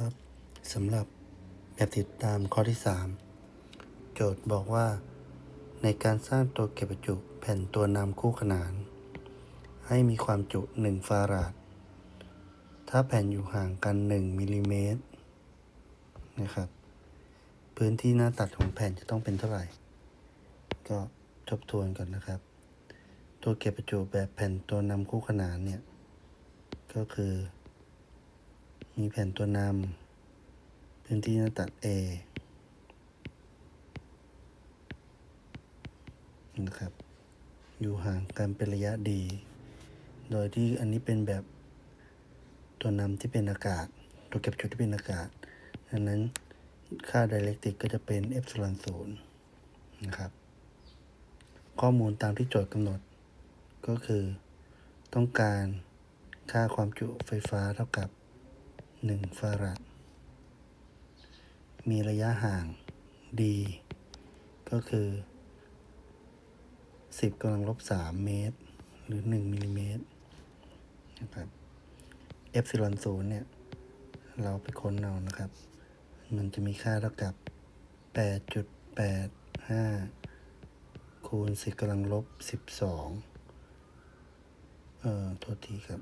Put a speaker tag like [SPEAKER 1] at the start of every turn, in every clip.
[SPEAKER 1] ครับสำหรับแบบติดตามข้อที่ 3 โจทย์บอกว่า ในการสร้างตัวเก็บประจุแผ่นตัวนำคู่ขนาน ให้มีความจุ 1 ฟาราด ถ้าแผ่นอยู่ห่างกัน 1มิลลิเมตรนะครับ พื้นที่หน้าตัดของแผ่นจะต้องเป็นเท่าไหร่ ก็ทบทวนก่อนนะครับ ตัวเก็บประจุแบบแผ่นตัวนำคู่ขนานเนี่ย ก็คือ มีแผ่นตัวนำพื้นที่หน้าตัด A นะครับ อยู่ห่างกันเป็นระยะดี โดยที่อันนี้เป็นแบบตัวนำที่เป็นอากาศ ตัวเก็บจุดที่เป็นอากาศดังนั้นค่าไดเรกติกก็จะเป็นเอฟซลอนศูนย์นะครับ ข้อมูลตามที่โจทย์กำหนด ก็คือ ต้องการค่าความจุไฟฟ้าเท่ากับ 1ฟาราดมีระยะห่าง d ก็คือ 10กำลังลบ 3 เมตร หรือ 1มิลลิเมตรนะครับเอฟซิลอนศูนย์เนี่ย เราไปค้นเอานะครับ มันจะมีค่าเท่ากับ 8.85 คูณ10กำลังลบ 12 เอ่อ โทษทีครับ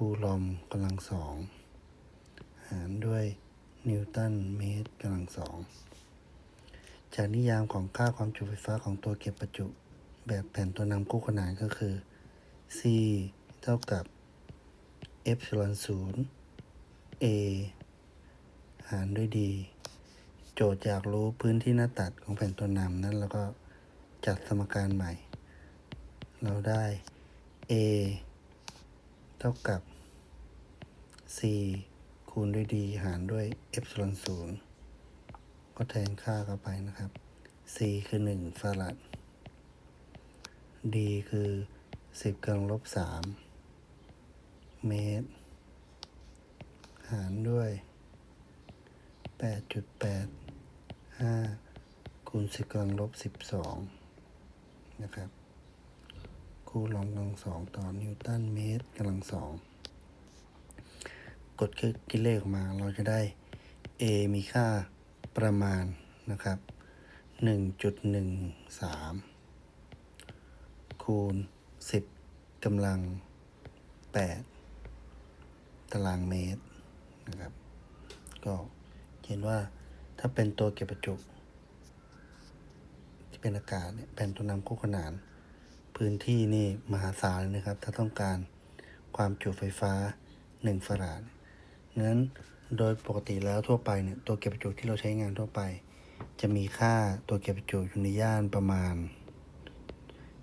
[SPEAKER 1] คูลอมกำลังสองหารด้วยนิวตันเมตรกำลังสองจากนิยามของค่าความจุไฟฟ้าของตัวเก็บประจุ แบบแผ่นตัวนำคู่ขนานก็คือ C เท่ากับเอฟลอนศูนย์ A หารด้วย D โจทย์อยากรู้พื้นที่หน้าตัดของแผ่นตัวนำนั้นแล้วก็จัดสมการใหม่ เราได้ A ท่ากับ c คูณด้วย d หารด้วย epsilon ศูนย์ก็แทนค่าเข้าไปนะครับ c คือ 1 ฟาราด d คือ 10กำลังลบ 3 เมตร หารด้วย 8.85 คูณ 10กำลังลบ 12 นะครับ คูลอมกำลังสองต่อนิวตันเมตร กำลังสองกดคิดเลขออกมาเราจะได้ A มีค่าประมาณนะครับ 1.13 คูณ 10กำลัง 8 ตารางเมตรนะครับ ก็เห็นว่าถ้าเป็นตัวเก็บประจุที่เป็นอากาศเนี่ยแผ่นตัวนำคู่ขนาน พื้นที่นี่มหาศาลเลยนะครับ ถ้าต้องการ ความจุไฟฟ้า 1ฟาราดนั้นโดยปกติแล้วทั่วไปเนี่ยตัวเก็บประจุที่เราใช้งานทั่วไป จะมีค่าตัวเก็บประจุอยู่ในย่านประมาณ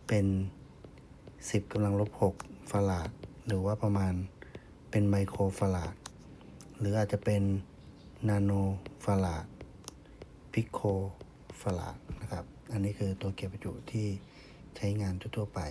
[SPEAKER 1] เป็น 10กำลังลบ6ฟาราดหรือว่าประมาณเป็นไมโครฟาราดหรืออาจจะเป็นนาโนฟาราดพิโคฟาราดนะครับ อันนี้คือตัวเก็บประจุที่ใช้งานทั่วไป